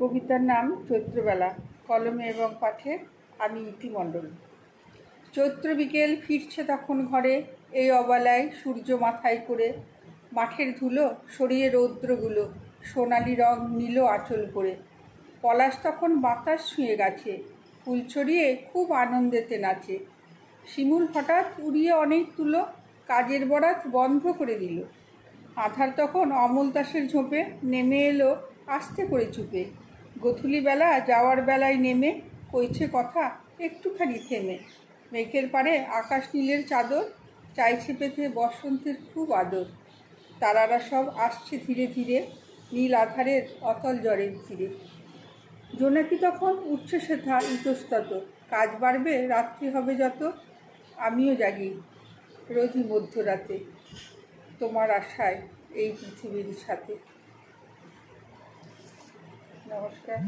কবিতার নাম চৈত্রবেলা, কলমে এবং পাঠে আমি ইতিমণ্ডল। চৈত্র বিকেল ফিরছে তখন ঘরে, এই অবেলায় সূর্য মাথায় করে, মাঠের ধুলো সরিয়ে রৌদ্রগুলো, সোনালি রং নীল আঁচল করে। পলাশ তখন বাতাস ছুঁয়ে গেছে, ফুল ছড়িয়ে খুব আনন্দেতে নাচে। শিমুল হঠাৎ উড়িয়ে অনেক তুলো, কাজের বরাত বন্ধ করে দিল। আধার তখন অমল দাসের ঝোপে নেমে এলো আস্তে করে চুপে। গথুলি বেলা যাওয়ার বেলায় নেমে কইছে কথা, একটুখানি থেমে। মেঘের পাড়ে আকাশ নীলের চাদর চাইছে পেতে বসন্তের খুব আদর। তারারা সব আসছে ধীরে ধীরে, নীল আধারের অতল জলের তীরে। জোনাকি তখন উঠছে সেথা ইতস্তত, কাজ বাড়বে, রাত্রি হবে যত, আমিও জাগি রোজই মধ্যরাতে, তোমার আশায় এই পৃথিবীর সাথে। নমস্কার।